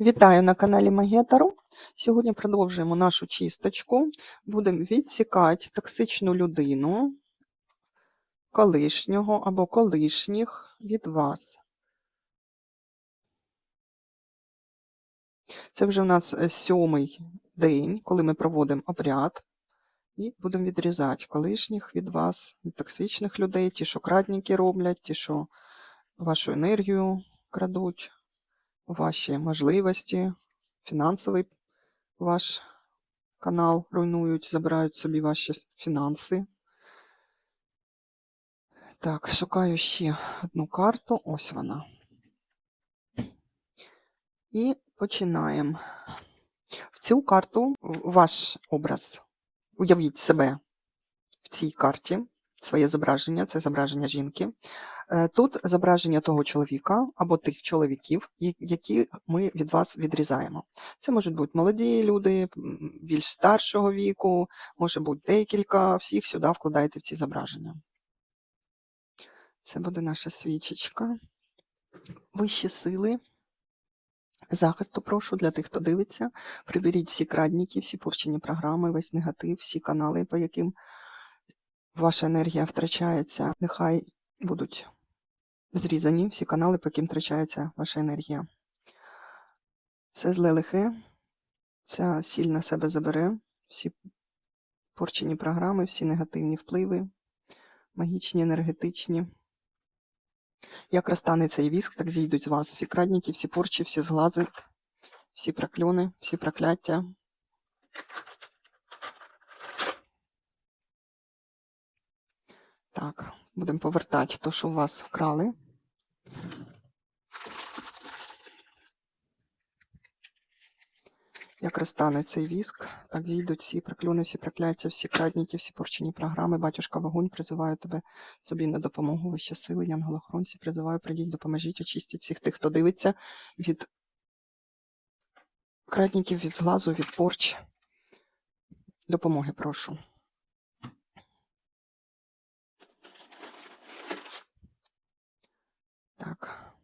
Вітаю на каналі Магія. Сьогодні продовжуємо нашу чисточку. Будемо відсікати токсичну людину, колишнього або колишніх від вас. Це вже у нас е, сьомий день, коли ми проводимо обряд. І будемо відрізати колишніх від вас, від токсичних людей, ті, що крадники роблять, ті, що вашу енергію крадуть ваші можливості, фінансовий ваш канал руйнують, забирають собі ваші фінанси. Так, шукаю ще одну карту. Ось вона. І починаємо. В цю карту ваш образ. Уявіть себе в цій карті, своє зображення, це зображення жінки. Е, Тут зображення того чоловіка або тих чоловіків, які ми від вас відрізаємо. Це можуть бути молоді люди, більш старшого віку, може бути декілька, всіх сюди вкладаєте в ці зображення. Це буде наша свічечка. Вищі сили. Захисту прошу для тих, хто дивиться. Приберіть всі крадніки, всі порчені програми, весь негатив, всі канали, по яким ваша енергія втрачається. Нехай будуть зрізані всі канали, по яким втрачається ваша енергія. Все зле лихе, ця сіль на себе забере, всі порчені програми, всі негативні впливи, магічні, енергетичні. Як розтане цей віск, так зійдуть з вас всі крадніки, всі порчі, всі зглази, всі прокльони, всі прокляття. Так, будемо повертати те, що у вас вкрали. Як розтане цей віск, так зійдуть всі прокльони, всі прокляття, всі крадніки, всі порчені програми. Батюшка вогонь, призиваю тебе собі на допомогу, вище сили, янголохоронці, призиваю, прийдіть, допоможіть, очистіть всіх тих, хто дивиться від крадників, від зглазу, від порч. Допомоги прошу. Так.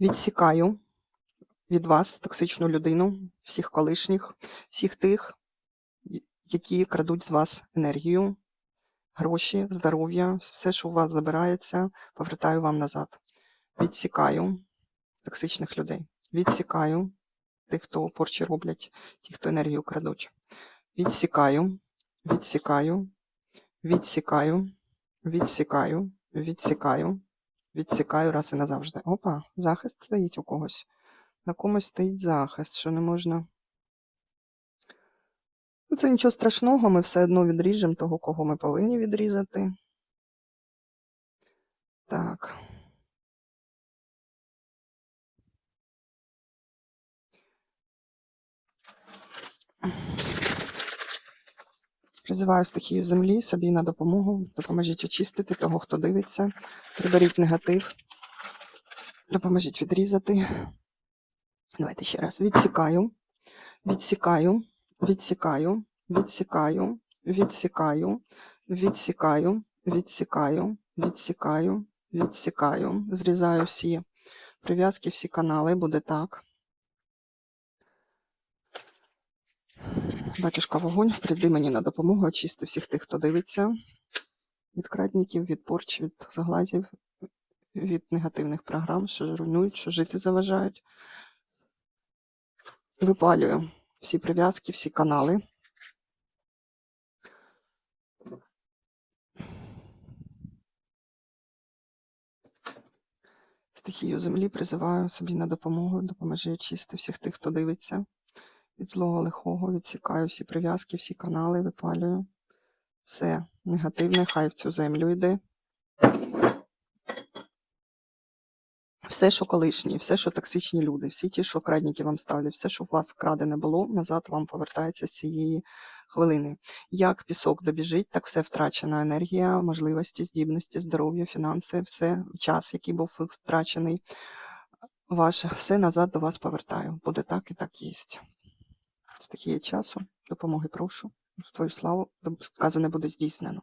Відсікаю від вас токсичну людину, всіх колишніх, всіх тих, які крадуть з вас енергію, гроші, здоров'я, все, що у вас забирається, повертаю вам назад. Відсікаю токсичних людей. Відсікаю тих, хто порчі роблять, ті, хто енергію крадуть. Відсікаю, відсікаю, відсікаю, відсікаю, відсікаю, відсікаю раз і назавжди. Опа, захист стоїть у когось. На комусь стоїть захист, що не можна. Ну, це нічого страшного, ми все одно відріжемо того, кого ми повинні відрізати. Так. Призиваю стихію землі собі на допомогу. Допоможіть очистити того, хто дивиться. Приберіть негатив. Допоможіть відрізати. Давайте ще раз. Відсікаю, відсікаю, відсікаю, відсікаю, відсікаю, відсікаю, відсікаю, відсікаю, відсікаю. Зрізаю всі прив'язки, всі канали. Буде так. Батюшка вогонь, прийди мені на допомогу, очисти всіх тих, хто дивиться. Від крадників, від порч, від заглазів, від негативних програм, що руйнують, що жити заважають. Випалюю всі прив'язки, всі канали. Стихію землі призиваю собі на допомогу, допоможи очисти всіх тих, хто дивиться. Від злого лихого відсікаю всі прив'язки, всі канали, випалюю. Все негативне, хай в цю землю йде. Все, що колишні, все, що токсичні люди, всі ті, що крадники вам ставлять, все, що у вас вкрадене було, назад вам повертається з цієї хвилини. Як пісок добіжить, так все втрачена енергія, можливості, здібності, здоров'я, фінанси, все, час, який був втрачений, ваше, все назад до вас повертаю. Буде так і так єсть. Стихія часу, допомоги прошу. В твою славу сказане буде здійснено.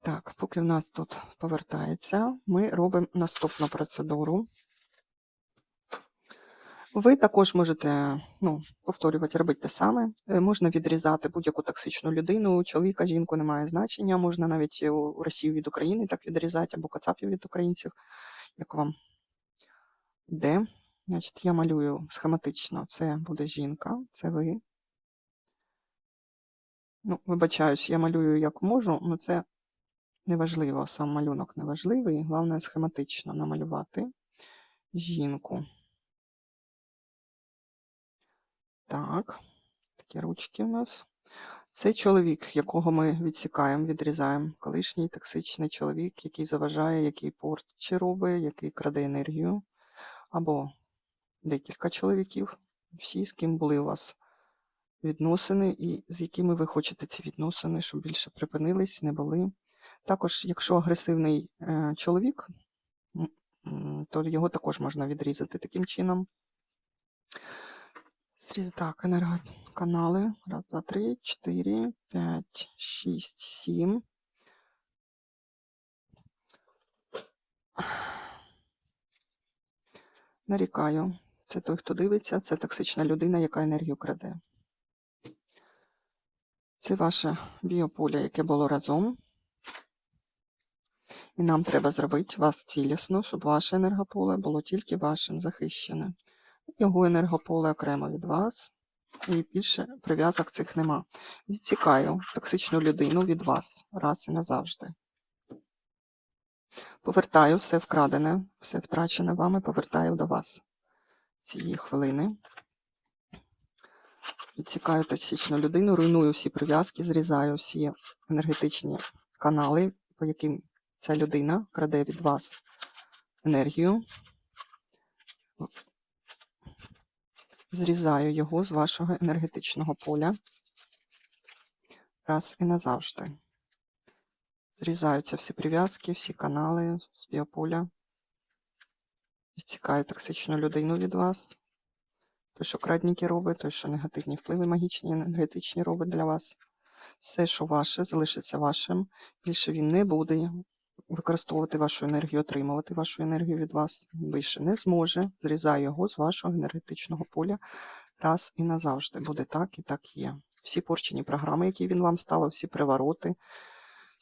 Так, поки в нас тут повертається, ми робимо наступну процедуру. Ви також можете ну, повторювати, робити те саме. Е, Можна відрізати будь-яку токсичну людину, чоловіка, жінку немає значення. Можна навіть у Росію від України так відрізати, або Кацапів від українців, як вам йде. Значить, я малюю схематично. Це буде жінка, це ви. Ну, вибачаюсь, я малюю як можу, але це неважливо, сам малюнок неважливий. Головне схематично намалювати жінку. Так, такі ручки у нас. Це чоловік, якого ми відсікаємо, відрізаємо. Колишній токсичний чоловік, який заважає, який порчі робить, який краде енергію. Або декілька чоловіків, всі, з ким були у вас відносини, і з якими ви хочете ці відносини, щоб більше припинились, не були. Також, якщо агресивний е, чоловік, то його також можна відрізати таким чином. Так, енергоканали. Раз, два, три, чотири, п'ять, шість, сім. Нарікаю. Це той, хто дивиться, це токсична людина, яка енергію краде. Це ваше біополе, яке було разом. І нам треба зробити вас цілісно, щоб ваше енергополе було тільки вашим захищене. Його енергополе окремо від вас. І більше прив'язок цих нема. Відсікаю токсичну людину від вас раз і назавжди. Повертаю все вкрадене, все втрачене вами, повертаю до вас цієї хвилини. Відсікаю токсичну людину, руйную всі прив'язки, зрізаю всі енергетичні канали, по яким ця людина краде від вас енергію. Зрізаю його з вашого енергетичного поля. Раз і назавжди. Зрізаються всі прив'язки, всі канали з біополя. Відсікаю токсичну людину від вас. Той, що крадніки робить, той, що негативні впливи магічні, енергетичні робить для вас. Все, що ваше, залишиться вашим. Більше він не буде використовувати вашу енергію, отримувати вашу енергію від вас. Він більше не зможе. Зрізаю його з вашого енергетичного поля раз і назавжди. Буде так і так є. Всі порчені програми, які він вам ставив, всі привороти,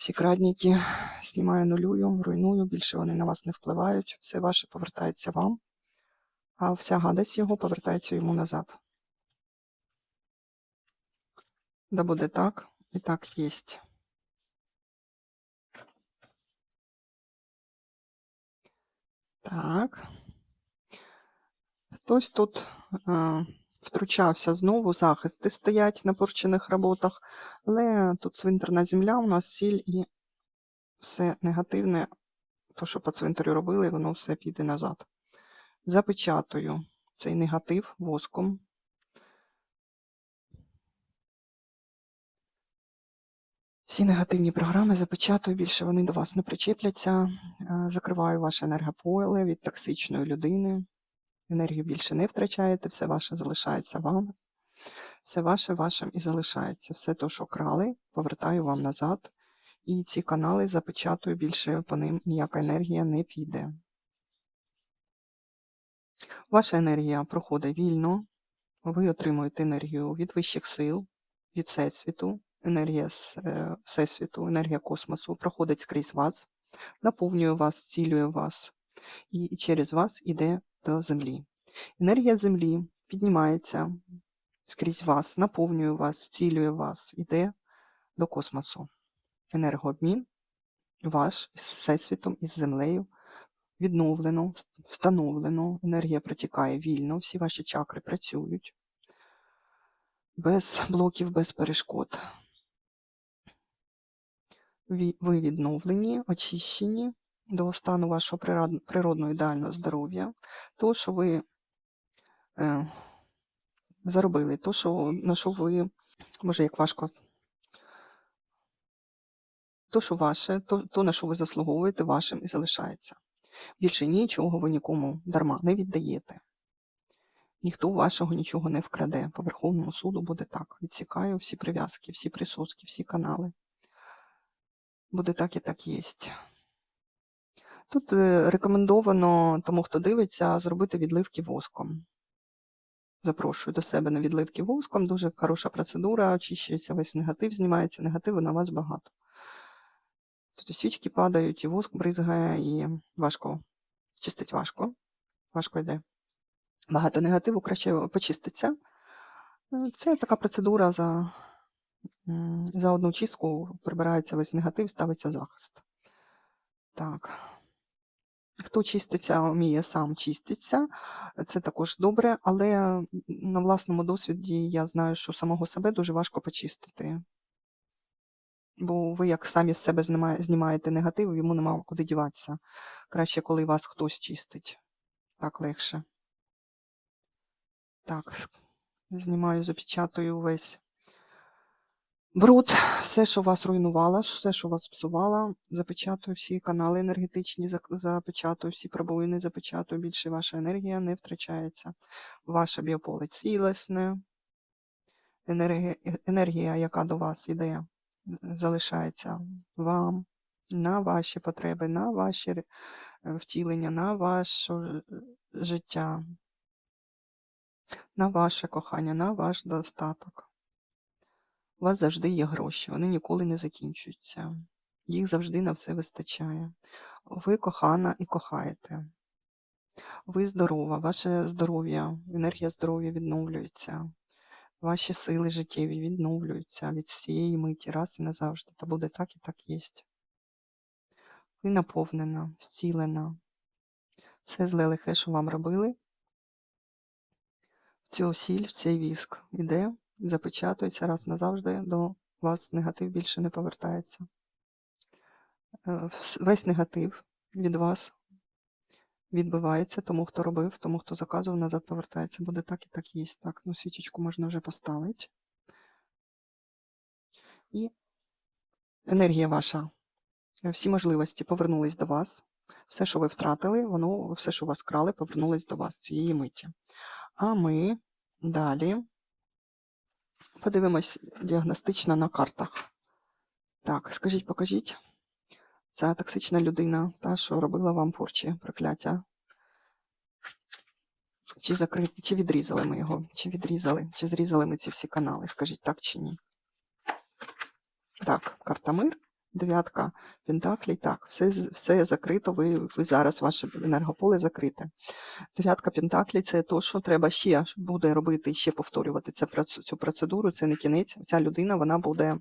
всі крадніки, знімаю нулюю, руйную, більше вони на вас не впливають. Все ваше повертається вам, а вся гадость його повертається йому назад. Да буде так і так єсть. Так. Хтось тут е, втручався знову, захисти стоять на порчених роботах, але тут цвинтарна земля, у нас сіль і все негативне, то, що по цвинтарю робили, воно все піде назад. Запечатую цей негатив воском. Всі негативні програми запечатую, більше вони до вас не причепляться. Е, Закриваю ваше енергополе від токсичної людини. Енергію більше не втрачаєте, все ваше залишається вам. Все ваше вашим і залишається. Все те, що крали, повертаю вам назад. І ці канали запечатую, більше по ним ніяка енергія не піде. Ваша енергія проходить вільно. Ви отримуєте енергію від вищих сил, від всесвіту. Енергія е, всесвіту, енергія космосу проходить скрізь вас, наповнює вас, цілює вас, і через вас іде до землі. Енергія землі піднімається скрізь вас, наповнює вас, цілює вас, іде до космосу. Енергообмін ваш із всесвітом, із землею відновлено, встановлено, енергія протікає вільно, всі ваші чакри працюють без блоків, без перешкод. Ви відновлені, очищені до стану вашого природного ідеального здоров'я. То, що ви е, заробили, то, що, на що ви, може, як важко, то, що ваше, то, то, на що ви заслуговуєте, вашим і залишається. Більше нічого ви нікому дарма не віддаєте. Ніхто вашого нічого не вкраде. По Верховному суду буде так. Відсікаю всі прив'язки, всі присоски, всі канали. Буде так і так єсть. Тут е, рекомендовано тому, хто дивиться, зробити відливки воском. Запрошую до себе на відливки воском. Дуже хороша процедура, очищується весь негатив, знімається негативу на вас багато. Тут і свічки падають, і воск бризгає, і важко. Чистить важко. Важко йде. Багато негативу, краще почиститься. Е, Це така процедура за, за одну чистку прибирається весь негатив, ставиться захист. Так. Хто чиститься, вміє сам чиститься, це також добре, але на власному досвіді я знаю, що самого себе дуже важко почистити. Бо ви як самі з себе знімаєте негатив, йому нема куди діватися. Краще, коли вас хтось чистить. Так легше. Так, знімаю, запечатую весь бруд, все, що вас руйнувало, все, що вас псувало, запечатую всі канали енергетичні, запечатую всі пробоїни, запечатую. Більше ваша енергія не втрачається. Ваше біополе цілесне. Енергія, енергія, яка до вас іде, залишається вам на ваші потреби, на ваші втілення, на ваше життя, на ваше кохання, на ваш достаток. У вас завжди є гроші, вони ніколи не закінчуються. Їх завжди на все вистачає. Ви кохана і кохаєте. Ви здорова, ваше здоров'я, енергія здоров'я відновлюється. Ваші сили життєві відновлюються від цієї миті раз і назавжди. Та буде так і так єсть. Ви наповнена, зцілена. Все зле лихе, що вам робили, цю сіль, в цей віск іде, запечатується раз назавжди, до вас негатив більше не повертається. Е, Весь негатив від вас відбивається тому, хто робив, тому, хто заказував, назад повертається. Буде так і так є. Так, ну свічечку можна вже поставити. І енергія ваша, всі можливості повернулись до вас. Все, що ви втратили, воно, все, що вас крали, повернулось до вас цієї миті. А ми далі подивимось діагностично на картах. Так, скажіть, покажіть. Ця токсична людина, та, що робила вам порчі, прокляття. Чи закрити, чи відрізали ми його, чи відрізали, чи зрізали ми ці всі канали, скажіть так чи ні. Так, карта мир, дев'ятка пентаклей, так, все, все закрито, ви, ви зараз, ваше енергополе закрите. Дев'ятка пентаклей це то, що треба ще буде робити, ще повторювати це, цю процедуру, це не кінець. Ця людина, вона буде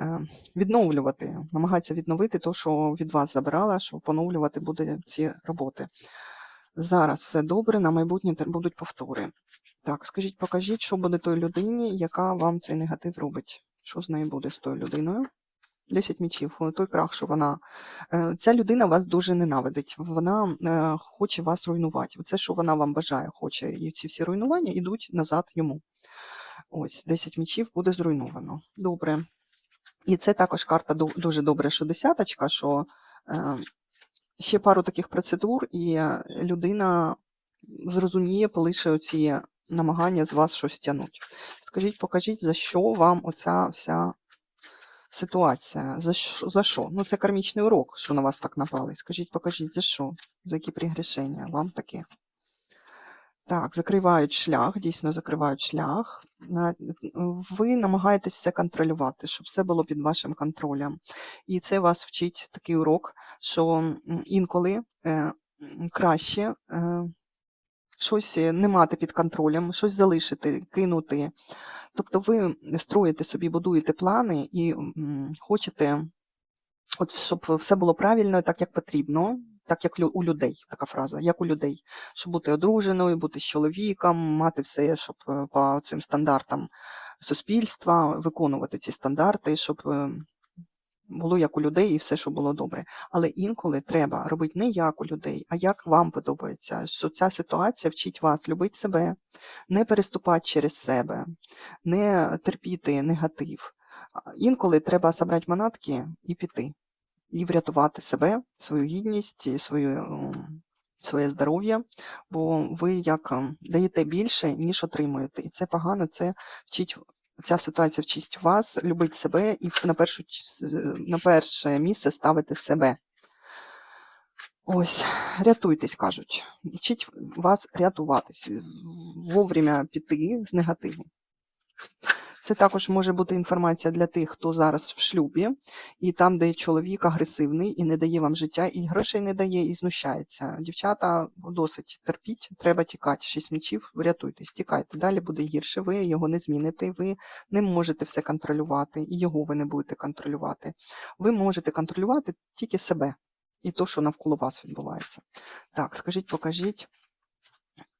е, відновлювати, намагається відновити те, що від вас забирала, що поновлювати буде ці роботи. Зараз все добре, на майбутнє будуть повтори. Так, скажіть, покажіть, що буде той людині, яка вам цей негатив робить. Що з нею буде з тою людиною? 10 мічів, той крах, що вона. е, Ця людина вас дуже ненавидить. Вона е, хоче вас руйнувати. Це, що вона вам бажає, хоче. І ці всі руйнування йдуть назад йому. Ось, 10 мічів буде зруйновано. Добре. І це також карта дуже добре, що десяточка, що е, ще пару таких процедур, і людина зрозуміє, полише оці намагання з вас щось тягнуть. Скажіть, покажіть, за що вам оця вся ситуація? За що? За що? Ну, це кармічний урок, що на вас так напали. Скажіть, покажіть, за що? За які пригрішення вам таке? Так, закривають шлях, дійсно закривають шлях. Ви намагаєтесь все контролювати, щоб все було під вашим контролем. І це вас вчить такий урок, що інколи е, краще е, щось не мати під контролем, щось залишити, кинути. Тобто ви строїте собі, будуєте плани і хочете, от щоб все було правильно, так як потрібно, так як у людей, така фраза, як у людей, щоб бути одруженою, бути з чоловіком, мати все, щоб е, по цим стандартам суспільства, виконувати ці стандарти, щоб е, було як у людей і все, щоб було добре. Але інколи треба робити не як у людей, а як вам подобається. Що ця ситуація вчить вас любити себе, не переступати через себе, не терпіти негатив. Інколи треба забрати манатки і піти, і врятувати себе, свою гідність, свою, своє здоров'я, бо ви як даєте більше, ніж отримуєте. І це погано, це вчить ця ситуація вчить вас любити себе і на, першу, на перше місце ставити себе. Ось, рятуйтесь, кажуть. Вчить вас рятуватись, вовремя піти з негативу. Це також може бути інформація для тих, хто зараз в шлюбі, і там, де чоловік агресивний і не дає вам життя, і грошей не дає, і знущається. Дівчата досить терпіть, треба тікати. Шість мічів, врятуйтесь, тікайте. Далі буде гірше. Ви його не зміните, ви не можете все контролювати, і його ви не будете контролювати. Ви можете контролювати тільки себе і то, що навколо вас відбувається. Так, скажіть, покажіть.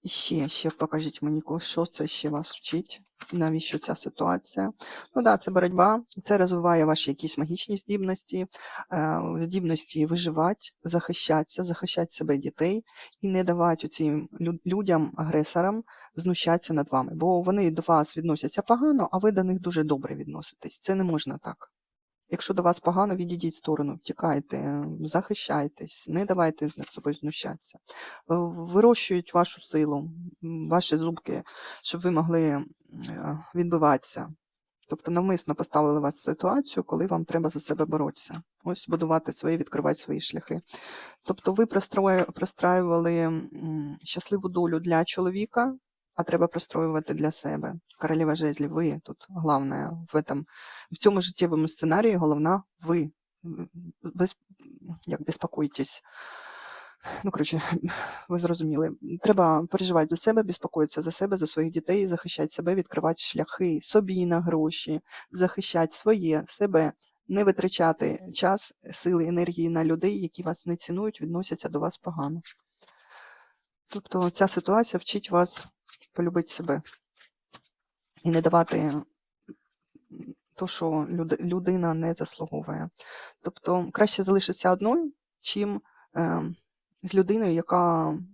Ще, ще покажіть мені, що це ще вас вчить, навіщо ця ситуація. Ну да, це боротьба, це розвиває ваші якісь магічні здібності, е, здібності виживати, захищатися, захищати себе дітей і не давати цим людям, агресорам знущатися над вами. Бо вони до вас відносяться погано, а ви до них дуже добре відноситесь. Це не можна так. Якщо до вас погано, відійдіть в сторону, тікайте, захищайтесь, не давайте над собою знущатися. Е, Вирощують вашу силу, ваші зубки, щоб ви могли е, відбиватися. Тобто навмисно поставили вас в ситуацію, коли вам треба за себе боротися. Ось будувати свої, відкривати свої шляхи. Тобто ви простраювали щасливу долю для чоловіка, а треба простроювати для себе. Королева жезлів, ви тут головне в, этом, в цьому життєвому сценарії головна ви. Без, як безпокойтесь. Ну, коротше, ви зрозуміли. Треба переживати за себе, безпокоїтися за себе, за своїх дітей, захищати себе, відкривати шляхи собі на гроші, захищати своє, себе, не витрачати час, сили, енергії на людей, які вас не цінують, відносяться до вас погано. Тобто ця ситуація вчить вас полюбити себе і не давати то, що людина не заслуговує. Тобто краще залишитися одною, чим е, з людиною, яка м,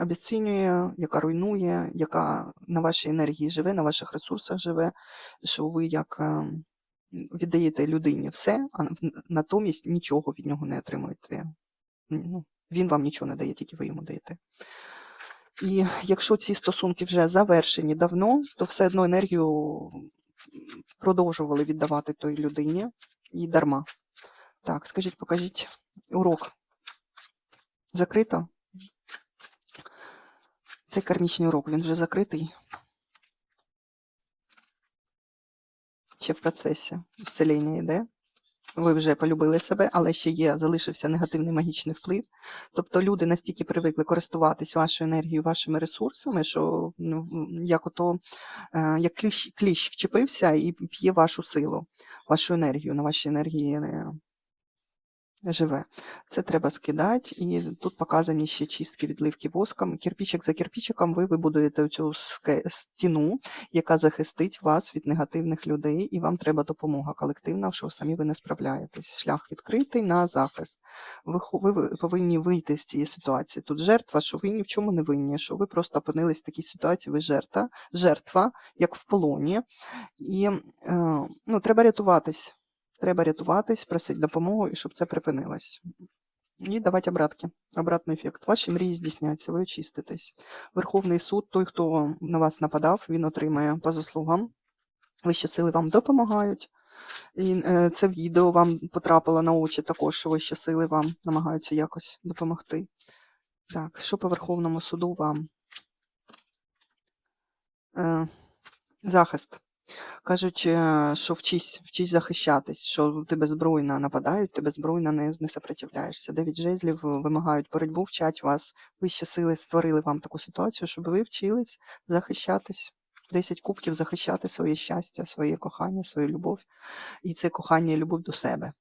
обесцінює, яка руйнує, яка на вашій енергії живе, на ваших ресурсах живе, що ви як е, віддаєте людині все, а натомість нічого від нього не отримуєте. Ну, він вам нічого не дає, тільки ви йому даєте. І якщо ці стосунки вже завершені давно, то все одно енергію продовжували віддавати той людині і дарма. Так, скажіть, покажіть урок. Закрито? Цей кармічний урок, він вже закритий? Чи в процесі зцілення йде? Ви вже полюбили себе, але ще є, залишився негативний магічний вплив. Тобто люди настільки привикли користуватись вашою енергією, вашими ресурсами, що ну, як ото е, як кліщ, кліщ вчепився і п'є вашу силу, вашу енергію, на вашій енергії не живе. Це треба скидати, і тут показані ще чистки відливки воском. Кірпічик за кірпічиком ви вибудуєте цю стіну, яка захистить вас від негативних людей, і вам треба допомога колективна, що самі ви не справляєтесь. Шлях відкритий на захист. Ви, ви, ви повинні вийти з цієї ситуації. Тут жертва, що ви ні в чому не винні, що ви просто опинились в такій ситуації, ви жертва, жертва як в полоні. І е, ну, треба рятуватись. Треба рятуватись, просити допомогу, і щоб це припинилось. І давати обратки, обратний ефект. Ваші мрії здійсняться, ви очиститесь. Верховний суд, той, хто на вас нападав, він отримає по заслугам. Вищі сили вам допомагають. І е, це відео вам потрапило на очі також, що вищі сили вам намагаються якось допомогти. Так, що по Верховному суду вам? Е, захист. Кажуть, е, що вчись, вчись захищатись, що ти беззбройна нападають, ти беззбройна не, не сопротивляєшся. Дев'ять жезлів е, вимагають боротьбу, вчать вас. Вищі сили створили вам таку ситуацію, щоб ви вчились захищатись. Десять кубків захищати своє щастя, своє кохання, свою любов. І це кохання і любов до себе.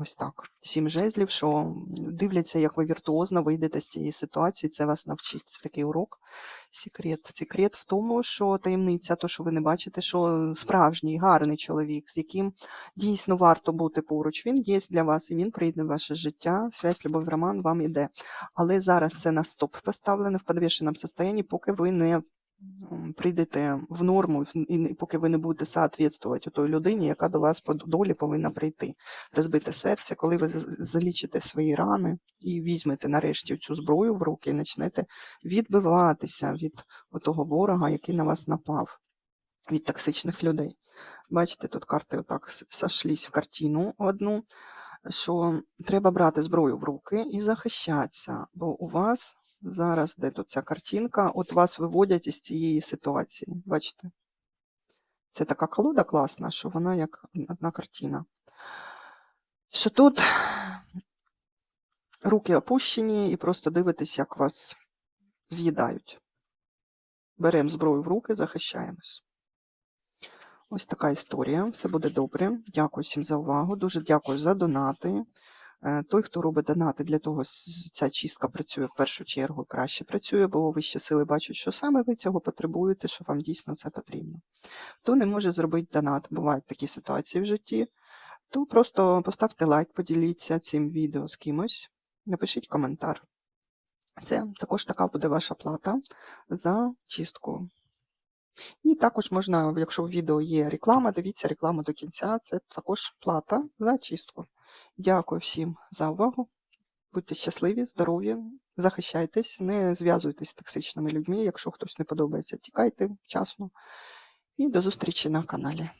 Ось так. Сім жезлів, що дивляться, як ви віртуозно вийдете з цієї ситуації, це вас навчить. Це такий урок. Секрет. Секрет в тому, що таємниця, то, що ви не бачите, що справжній, гарний чоловік, з яким дійсно варто бути поруч. Він є для вас, і він прийде в ваше життя. Связь, любов, роман вам іде. Але зараз це на стоп поставлено в підвішеному стані, поки ви не прийдете в норму, і поки ви не будете соответствувати той людині, яка до вас по долі повинна прийти. Розбите серце, коли ви залічите свої рани і візьмете нарешті цю зброю в руки і почнете відбиватися від того ворога, який на вас напав, від токсичних людей. Бачите, тут карти отак сошлись в картину одну, що треба брати зброю в руки і захищатися, бо у вас зараз, де тут ця картинка, от вас виводять із цієї ситуації. Бачите? Це така колода класна, що вона як одна картина. Що тут руки опущені і просто дивитесь, як вас з'їдають. Беремо зброю в руки, захищаємось. Ось така історія. Все буде добре. Дякую всім за увагу. Дуже дякую за донати. Е, Той, хто робить донати, для того ця чистка працює в першу чергу, краще працює, бо вищі сили бачать, що саме ви цього потребуєте, що вам дійсно це потрібно. Хто не може зробити донат, бувають такі ситуації в житті, то просто поставте лайк, поділіться цим відео з кимось, напишіть коментар. Це також така буде ваша плата за чистку. І також можна, якщо в відео є реклама, дивіться рекламу до кінця. Це також плата за чистку. Дякую всім за увагу. Будьте щасливі, здорові, захищайтесь, не зв'язуйтесь з токсичними людьми. Якщо хтось не подобається, тікайте вчасно. І до зустрічі на каналі.